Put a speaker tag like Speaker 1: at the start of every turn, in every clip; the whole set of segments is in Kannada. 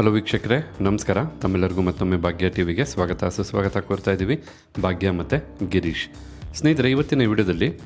Speaker 1: ಹಲೋ ವೀಕ್ಷಕರೇ, ನಮಸ್ಕಾರ. ತಮ್ಮೆಲ್ಲರಿಗೂ ಮತ್ತೊಮ್ಮೆ ಭಾಗ್ಯ ಟಿವಿಗೆ ಸ್ವಾಗತ. ಸುಸ್ವಾಗತ ಕೋರ್ತಾ ಇದ್ದೀವಿ. ಭಾಗ್ಯ ಮತ್ತು ಗಿರೀಶ್. ಸ್ನೇಹಿತರೆ, ಇವತ್ತಿನ ವಿಡಿಯೋದಲ್ಲಿ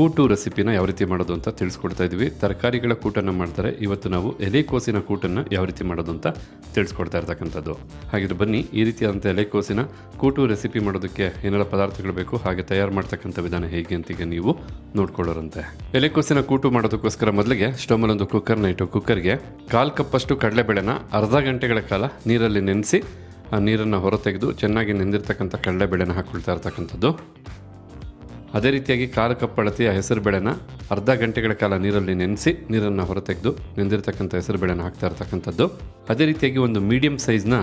Speaker 1: ಕೂಟು ರೆಸಿಪಿನ ಯಾವ ರೀತಿ ಮಾಡೋದು ಅಂತ ತಿಳಿಸ್ಕೊಡ್ತಾ ಇದ್ವಿ ತರಕಾರಿಗಳ ಕೂಟನ್ನು ಮಾಡ್ತಾರೆ. ಇವತ್ತು ನಾವು ಎಲೆಕೋಸಿನ ಕೂಟನ್ನು ಯಾವ ರೀತಿ ಮಾಡೋದು ಅಂತ ತಿಳಿಸ್ಕೊಡ್ತಾ ಇರ್ತಕ್ಕಂಥದ್ದು. ಹಾಗಿದ್ರೆ ಬನ್ನಿ, ಈ ರೀತಿಯಾದಂಥ ಎಲೆಕೋಸಿನ ಕೂಟು ರೆಸಿಪಿ ಮಾಡೋದಕ್ಕೆ ಏನೆಲ್ಲ ಪದಾರ್ಥಗಳು ಬೇಕು, ಹಾಗೆ ತಯಾರು ಮಾಡ್ತಕ್ಕಂಥ ವಿಧಾನ ಹೇಗೆ ಅಂತ ಈಗ ನೀವು ನೋಡ್ಕೊಳ್ಳೋರಂತೆ. ಎಲೆಕೋಸಿನ ಕೂಟು ಮಾಡೋದಕ್ಕೋಸ್ಕರ ಮೊದಲಿಗೆ ಸ್ಟೋಮಲ್ಲೊಂದು ಕುಕ್ಕರ್ನ ಇಟ್ಟು ಕುಕ್ಕರ್ಗೆ ಕಾಲು ಕಪ್ಪಷ್ಟು ಕಡಲೆಬೇಳೆನ ಅರ್ಧ ಗಂಟೆಗಳ ಕಾಲ ನೀರಲ್ಲಿ ನೆನೆಸಿ, ಆ ನೀರನ್ನು ಹೊರತೆಗೆದು ಚೆನ್ನಾಗಿ ನೆಂದಿರ್ತಕ್ಕಂಥ ಕಡಲೆಬೇಳೆನ ಹಾಕ್ಕೊಳ್ತಾ ಇರ್ತಕ್ಕಂಥದ್ದು. ಅದೇ ರೀತಿಯಾಗಿ ಕಾಲು ಕಪ್ ಅಳತೆಯ ಹೆಸರು ಬೇಳೆನ ಅರ್ಧ ಗಂಟೆಗಳ ಕಾಲ ನೀರಲ್ಲಿ ನೆನೆಸಿ ನೀರನ್ನು ಹೊರತೆಗೆದು ನೆಂದಿರತಕ್ಕಂಥ ಹೆಸರು ಬೇಳೆನ ಹಾಕ್ತಾ ಇರ್ತಕ್ಕಂಥದ್ದು. ಅದೇ ರೀತಿಯಾಗಿ ಒಂದು ಮೀಡಿಯಂ ಸೈಜ್ನ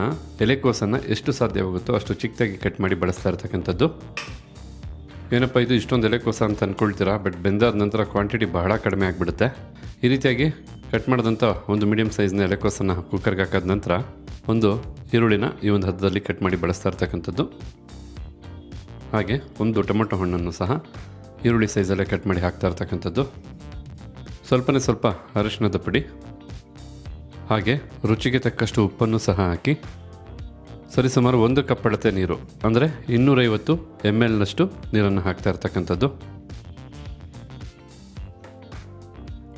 Speaker 1: ಎಲೆಕೋಸನ್ನು ಎಷ್ಟು ಸಾಧ್ಯವಾಗುತ್ತೋ ಅಷ್ಟು ಚಿಕ್ಕದಾಗಿ ಕಟ್ ಮಾಡಿ ಬಳಸ್ತಾ ಇರ್ತಕ್ಕಂಥದ್ದು. ಏನಪ್ಪ ಇದು ಇಷ್ಟೊಂದು ಎಲೆಕೋಸ ಅಂತ ಅಂದ್ಕೊಳ್ತೀರಾ ಬಟ್ ಬೆಂದಾದ ನಂತರ ಕ್ವಾಂಟಿಟಿ ಬಹಳ ಕಡಿಮೆ ಆಗಿಬಿಡುತ್ತೆ. ಈ ರೀತಿಯಾಗಿ ಕಟ್ ಮಾಡಿದಂಥ ಒಂದು ಮೀಡಿಯಂ ಸೈಜ್ನ ಎಲೆಕೋಸನ್ನು ಕುಕ್ಕರ್ಗೆ ಹಾಕಾದ ನಂತರ ಒಂದು ಈರುಳ್ಳಿನ ಈ ಒಂದು ಹದ್ದದಲ್ಲಿ ಕಟ್ ಮಾಡಿ ಬಳಸ್ತಾ ಇರ್ತಕ್ಕಂಥದ್ದು. ಹಾಗೆ ಒಂದು ಟೊಮೆಟೊ ಹಣ್ಣನ್ನು ಸಹ ಈರುಳ್ಳಿ ಸೈಜಲ್ಲೇ ಕಟ್ ಮಾಡಿ ಹಾಕ್ತಾ ಇರ್ತಕ್ಕಂಥದ್ದು. ಸ್ವಲ್ಪನೇ ಸ್ವಲ್ಪ ಅರಿಶಿನದ ಪುಡಿ, ಹಾಗೆ ರುಚಿಗೆ ತಕ್ಕಷ್ಟು ಉಪ್ಪನ್ನು ಸಹ ಹಾಕಿ ಸರಿಸುಮಾರು ಒಂದು ಕಪ್ ಅಳತೆ ನೀರು, ಅಂದರೆ ಇನ್ನೂರೈವತ್ತು ಎಂ ಎಲ್ನಷ್ಟು ನೀರನ್ನು ಹಾಕ್ತಾ ಇರ್ತಕ್ಕಂಥದ್ದು.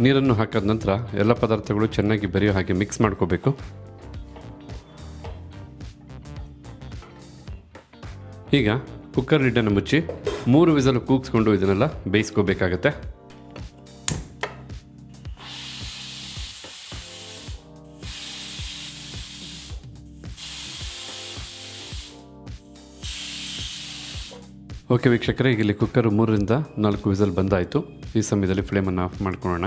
Speaker 1: ನೀರನ್ನು ಹಾಕಿದ ನಂತರ ಎಲ್ಲ ಪದಾರ್ಥಗಳು ಚೆನ್ನಾಗಿ ಬೆರೆಯೋ ಹಾಗೆ ಮಿಕ್ಸ್ ಮಾಡ್ಕೋಬೇಕು. ಈಗ ಕುಕ್ಕರ್ ಲಿಡ್ಡನ್ನು ಮುಚ್ಚಿ ಮೂರು ವಿಸಲು ಕೂಗಿಸ್ಕೊಂಡು ಇದನ್ನೆಲ್ಲ ಬೇಯಿಸ್ಕೋಬೇಕಾಗತ್ತೆ. ಓಕೆ ವೀಕ್ಷಕರೇ, ಇಲ್ಲಿ ಕುಕ್ಕರು ಮೂರರಿಂದ ನಾಲ್ಕು ವಿಸಲ್ ಬಂದಾಯಿತು. ಈ ಸಮಯದಲ್ಲಿ ಫ್ಲೇಮನ್ನು ಆಫ್ ಮಾಡ್ಕೊಳ್ಳೋಣ.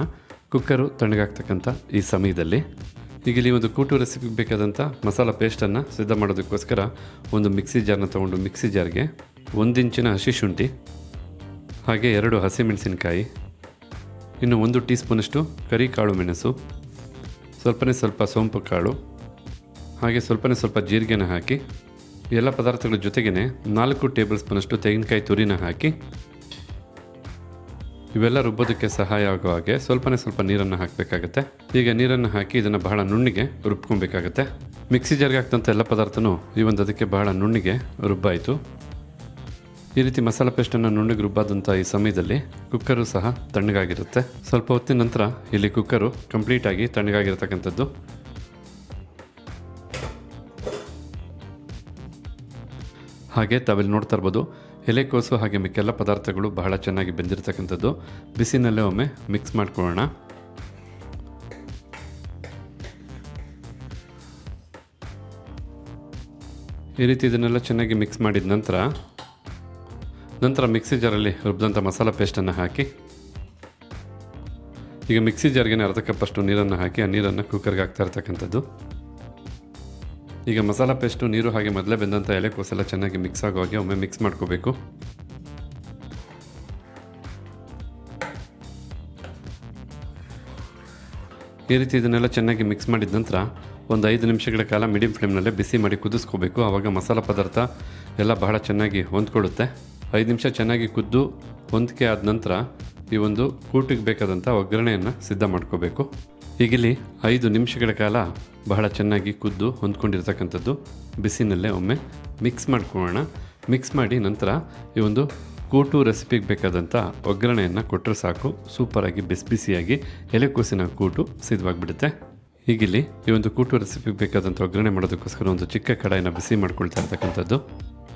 Speaker 1: ಕುಕ್ಕರು ತಣ್ಣಗಾಗ್ತಕ್ಕಂಥ ಈ ಸಮಯದಲ್ಲಿ. ಈಗ ಇಲ್ಲಿ ಒಂದು ಕೂಟು ರೆಸಿಪಿಗೆ ಬೇಕಾದಂಥ ಮಸಾಲ ಪೇಸ್ಟನ್ನು ಸಿದ್ಧ ಮಾಡೋದಕ್ಕೋಸ್ಕರ ಒಂದು ಮಿಕ್ಸಿ ಜಾರ್ನ ತೊಗೊಂಡು ಮಿಕ್ಸಿ ಜಾರ್ಗೆ ಒಂದು ಇಂಚಿನ ಹಸಿ ಶುಂಠಿ, ಹಾಗೆ ಎರಡು ಹಸಿಮೆಣಸಿನಕಾಯಿ ಇನ್ನು ಒಂದು ಟೀ ಸ್ಪೂನಷ್ಟು ಕರಿ ಕಾಳು ಮೆಣಸು, ಸ್ವಲ್ಪನೇ ಸ್ವಲ್ಪ ಸೋಂಪು ಕಾಳು, ಹಾಗೆ ಸ್ವಲ್ಪನೇ ಸ್ವಲ್ಪ ಜೀರಿಗೆನ ಹಾಕಿ ಎಲ್ಲ ಪದಾರ್ಥಗಳ ಜೊತೆಗೇ ನಾಲ್ಕು ಟೇಬಲ್ ಸ್ಪೂನಷ್ಟು ತೆಂಗಿನಕಾಯಿ ತುರಿನ ಹಾಕಿ, ಇವೆಲ್ಲ ರುಬ್ಬೋದಕ್ಕೆ ಸಹಾಯ ಆಗೋ ಹಾಗೆ ಸ್ವಲ್ಪನೇ ಸ್ವಲ್ಪ ನೀರನ್ನು ಹಾಕಬೇಕಾಗತ್ತೆ. ಈಗ ನೀರನ್ನು ಹಾಕಿ ಇದನ್ನು ಬಹಳ ನುಣ್ಣಿಗೆ ರುಬ್ಕೊಬೇಕಾಗತ್ತೆ. ಮಿಕ್ಸಿ ಜಾರ್ಗೆ ಎಲ್ಲ ಪದಾರ್ಥನೂ ಈ ಒಂದು ಅದಕ್ಕೆ ಬಹಳ ನುಣ್ಣಿಗೆ ರುಬ್ಬಾಯಿತು. ಈ ರೀತಿ ಮಸಾಲ ಪೇಸ್ಟನ್ನು ನುಣ್ಣಗೆ ರುಬ್ಬಾದಂಥ ಈ ಸಮಯದಲ್ಲಿ ಕುಕ್ಕರು ಸಹ ತಣ್ಣಗಾಗಿರುತ್ತೆ. ಸ್ವಲ್ಪ ಹೊತ್ತಿನ ನಂತರ ಇಲ್ಲಿ ಕುಕ್ಕರು ಕಂಪ್ಲೀಟಾಗಿ ತಣ್ಣಗಾಗಿರ್ತಕ್ಕಂಥದ್ದು. ಹಾಗೆ ತಾವಿಲ್ಲಿ ನೋಡ್ತಾ ಇರ್ಬೋದು ಎಲೆಕೋಸು ಹಾಗೆ ಮಿಕ್ಕೆಲ್ಲ ಪದಾರ್ಥಗಳು ಬಹಳ ಚೆನ್ನಾಗಿ ಬೆಂದಿರತಕ್ಕಂಥದ್ದು. ಬಿಸಿನಲ್ಲೇ ಒಮ್ಮೆ ಮಿಕ್ಸ್ ಮಾಡ್ಕೊಳ್ಳೋಣ. ಈ ರೀತಿ ಇದನ್ನೆಲ್ಲ ಚೆನ್ನಾಗಿ ಮಿಕ್ಸ್ ಮಾಡಿದ ನಂತರ ನಂತರ ಮಿಕ್ಸಿ ಜಾರಲ್ಲಿ ರುಬ್ಬಿದಂಥ ಮಸಾಲ ಪೇಸ್ಟನ್ನು ಹಾಕಿ, ಈಗ ಮಿಕ್ಸಿ ಜಾರ್ಗೆ ಅರ್ಧ ಕಪ್ಪಷ್ಟು ನೀರನ್ನು ಹಾಕಿ, ಆ ನೀರನ್ನು ಕುಕ್ಕರ್ಗೆ ಹಾಕ್ತಾ ಇರ್ತಕ್ಕಂಥದ್ದು. ಈಗ ಮಸಾಲ ಪೇಸ್ಟು ನೀರು ಹಾಗೆ ಮೊದಲೇ ಬೆಂದಂಥ ಎಲೆಕೋಸೆಲ್ಲ ಚೆನ್ನಾಗಿ ಮಿಕ್ಸ್ ಆಗೋ ಹಾಗೆ ಒಮ್ಮೆ ಮಿಕ್ಸ್ ಮಾಡ್ಕೋಬೇಕು. ಈ ರೀತಿ ಇದನ್ನೆಲ್ಲ ಚೆನ್ನಾಗಿ ಮಿಕ್ಸ್ ಮಾಡಿದ ನಂತರ ಒಂದು ಐದು ನಿಮಿಷಗಳ ಕಾಲ ಮೀಡಿಯಂ ಫ್ಲೇಮ್ನಲ್ಲೇ ಬಿಸಿ ಮಾಡಿ ಕುದಿಸ್ಕೋಬೇಕು. ಆವಾಗ ಮಸಾಲ ಪದಾರ್ಥ ಎಲ್ಲ ಬಹಳ ಚೆನ್ನಾಗಿ ಹೊಂದ್ಕೊಳ್ಳುತ್ತೆ. ಐದು ನಿಮಿಷ ಚೆನ್ನಾಗಿ ಕುದ್ದು ಹೊಂದಿಕೆ ಆದ ನಂತರ ಈ ಒಂದು ಕೂಟಿಗೆ ಬೇಕಾದಂಥ ಒಗ್ಗರಣೆಯನ್ನು ಸಿದ್ಧ ಮಾಡ್ಕೋಬೇಕು. ಈಗಿಲ್ಲಿ ಐದು ನಿಮಿಷಗಳ ಕಾಲ ಬಹಳ ಚೆನ್ನಾಗಿ ಕುದ್ದು ಹೊಂದ್ಕೊಂಡಿರ್ತಕ್ಕಂಥದ್ದು ಬಿಸಿನಲ್ಲೇ ಒಮ್ಮೆ ಮಿಕ್ಸ್ ಮಾಡ್ಕೊಳ್ಳೋಣ. ಮಿಕ್ಸ್ ಮಾಡಿ ನಂತರ ಈ ಒಂದು ಕೂಟು ರೆಸಿಪಿಗೆ ಬೇಕಾದಂಥ ಒಗ್ಗರಣೆಯನ್ನು ಕೊಟ್ಟರೆ ಸಾಕು. ಸೂಪರಾಗಿ ಬಿಸಿ ಬಿಸಿಯಾಗಿ ಎಲೆಕೋಸಿನ ಕೂಟು ಸಿದ್ಧವಾಗಿಬಿಡುತ್ತೆ. ಈಗಿಲ್ಲಿ ಈ ಒಂದು ಕೂಟು ರೆಸಿಪಿಗೆ ಬೇಕಾದಂಥ ಒಗ್ಗರಣೆ ಮಾಡೋದಕ್ಕೋಸ್ಕರ ಒಂದು ಚಿಕ್ಕ ಕಡಾಯಿನ ಬಿಸಿ ಮಾಡ್ಕೊಳ್ತಾ ಇರ್ತಕ್ಕಂಥದ್ದು.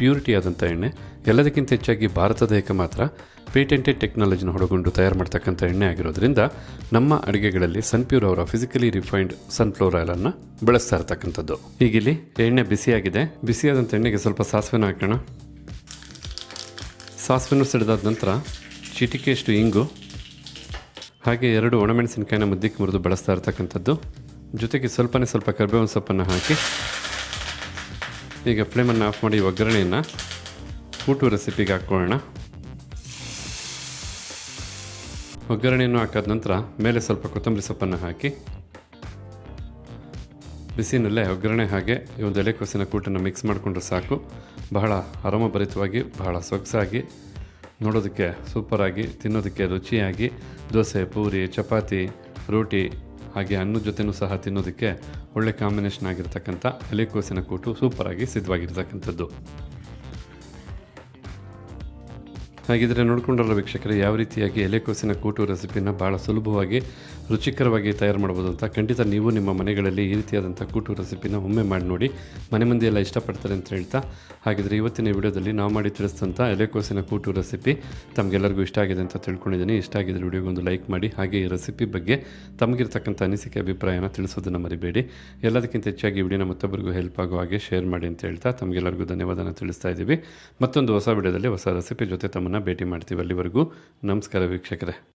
Speaker 1: ಪ್ಯೂರಿಟಿ ಆದಂಥ ಎಣ್ಣೆ, ಎಲ್ಲದಕ್ಕಿಂತ ಹೆಚ್ಚಾಗಿ ಭಾರತದ ಏಕ ಮಾತ್ರ ಪೇಟೆಂಟೆಡ್ ಟೆಕ್ನಾಲಜಿನ ಹೊಡಗೊಂಡು ತಯಾರು ಮಾಡ್ತಕ್ಕಂಥ ಎಣ್ಣೆ ಆಗಿರೋದ್ರಿಂದ ನಮ್ಮ ಅಡುಗೆಗಳಲ್ಲಿ ಸನ್ಪ್ಯೂರ್ ಅವರ ಫಿಸಿಕಲಿ ರಿಫೈನ್ಡ್ ಸನ್ಫ್ಲವರ್ ಆಯಿಲನ್ನು ಬಳಸ್ತಾ ಇರ್ತಕ್ಕಂಥದ್ದು. ಈಗಿಲ್ಲಿ ಎಣ್ಣೆ ಬಿಸಿಯಾಗಿದೆ. ಬಿಸಿಯಾದಂಥ ಎಣ್ಣೆಗೆ ಸ್ವಲ್ಪ ಸಾಸಿವೆನ ಹಾಕೋಣ. ಸಾಸಿವೆನೂ ಸಿಡಿದಾದ ನಂತರ ಚಿಟಿಕೆಯಷ್ಟು ಇಂಗು, ಹಾಗೆ ಎರಡು ಒಣಮೆಣಸಿನಕಾಯಿನ ಮುದ್ದಕ್ಕೆ ಮುರಿದು ಬಳಸ್ತಾ ಇರ್ತಕ್ಕಂಥದ್ದು. ಜೊತೆಗೆ ಸ್ವಲ್ಪನೇ ಸ್ವಲ್ಪ ಕರ್ಬೇವಿನ ಸೊಪ್ಪನ್ನು ಹಾಕಿ ಈಗ ಫ್ಲೇಮನ್ನು ಆಫ್ ಮಾಡಿ ಒಗ್ಗರಣೆಯನ್ನು ಕೂಟು ರೆಸಿಪಿಗೆ ಹಾಕ್ಕೊಳ್ಳೋಣ. ಒಗ್ಗರಣೆಯನ್ನು ಹಾಕಾದ ನಂತರ ಮೇಲೆ ಸ್ವಲ್ಪ ಕೊತ್ತಂಬರಿ ಸೊಪ್ಪನ್ನು ಹಾಕಿ, ಬಿಸಿನಲ್ಲೇ ಒಗ್ಗರಣೆ ಹಾಗೆ ಈ ಒಂದು ಎಲೆಕೋಸಿನ ಕೂಟನ್ನು ಮಿಕ್ಸ್ ಮಾಡಿಕೊಂಡ್ರೆ ಸಾಕು. ಬಹಳ ಆರಾಮಭರಿತವಾಗಿ, ಬಹಳ ಸೊಗಸಾಗಿ, ನೋಡೋದಕ್ಕೆ ಸೂಪರಾಗಿ, ತಿನ್ನೋದಕ್ಕೆ ರುಚಿಯಾಗಿ, ದೋಸೆ, ಪೂರಿ, ಚಪಾತಿ, ರೋಟಿ ಹಾಗೆ ಹಣ್ಣು ಜೊತೆನೂ ಸಹ ತಿನ್ನೋದಕ್ಕೆ ಒಳ್ಳೆ ಕಾಂಬಿನೇಷನ್ ಆಗಿರ್ತಕ್ಕಂಥ ಎಲೆಕೋಸಿನ ಕೂಟು ಸೂಪರಾಗಿ ಸಿದ್ಧವಾಗಿರ್ತಕ್ಕಂಥದ್ದು. ಹಾಗಿದ್ರೆ ನೋಡ್ಕೊಂಡ್ರಲ್ಲ ವೀಕ್ಷಕರೇ, ಯಾವ ರೀತಿಯಾಗಿ ಎಲೆಕೋಸಿನ ಕೂಟು ರೆಸಿಪಿನ ಭಾಳ ಸುಲಭವಾಗಿ ರುಚಿಕರವಾಗಿ ತಯಾರು ಮಾಡ್ಬೋದು ಅಂತ ಖಂಡಿತ ನೀವು ನಿಮ್ಮ ಮನೆಗಳಲ್ಲಿ ಈ ರೀತಿಯಾದಂಥ ಕೂಟು ರೆಸಿಪಿನ ಒಮ್ಮೆ ಮಾಡಿ ನೋಡಿ, ಮನೆ ಮಂದಿ ಎಲ್ಲ ಇಷ್ಟಪಡ್ತಾರೆ ಅಂತ ಹೇಳ್ತಾ ಹಾಗಿದ್ರೆ ಇವತ್ತಿನ ವಿಡಿಯೋದಲ್ಲಿ ನಾವು ಮಾಡಿ ತಿಳಿಸಿದಂಥ ಎಲೆಕೋಸಿನ ಕೂಟು ರೆಸಿಪಿ ತಮಗೆಲ್ಲರಿಗೂ ಇಷ್ಟ ಆಗಿದೆ ಅಂತ ತಿಳ್ಕೊಂಡಿದ್ದೀನಿ. ಇಷ್ಟ ಆಗಿದ್ರೆ ವಿಡಿಯೋಗೊಂದು ಲೈಕ್ ಮಾಡಿ, ಹಾಗೆ ಈ ರೆಸಿಪಿ ಬಗ್ಗೆ ತಮಗಿರ್ತಕ್ಕಂಥ ಅನಿಸಿಕೆ, ಅಭಿಪ್ರಾಯನ ತಿಳಿಸೋದನ್ನು ಮರಿಬೇಡಿ. ಎಲ್ಲದಕ್ಕಿಂತ ಹೆಚ್ಚಾಗಿ ವಿಡಿಯೋನ ಮತ್ತೊಬ್ಬರಿಗೂ ಹೆಲ್ಪ್ ಆಗೋ ಹಾಗೆ ಶೇರ್ ಮಾಡಿ ಅಂತ ಹೇಳ್ತಾ ತಮಗೆಲ್ಲರಿಗೂ ಧನ್ಯವಾದನ ತಿಳಿಸ್ತಾ ಇದ್ದೀವಿ. ಮತ್ತೊಂದು ಹೊಸ ವಿಡಿಯೋದಲ್ಲಿ ಹೊಸ ರೆಸಿಪಿ ಜೊತೆ ತಮ್ಮನ್ನು ಭೇಟಿ ಮಾಡ್ತೀವಿ ಅಲ್ಲಿವರೆಗೂ. ನಮಸ್ಕಾರ ವೀಕ್ಷಕರೇ.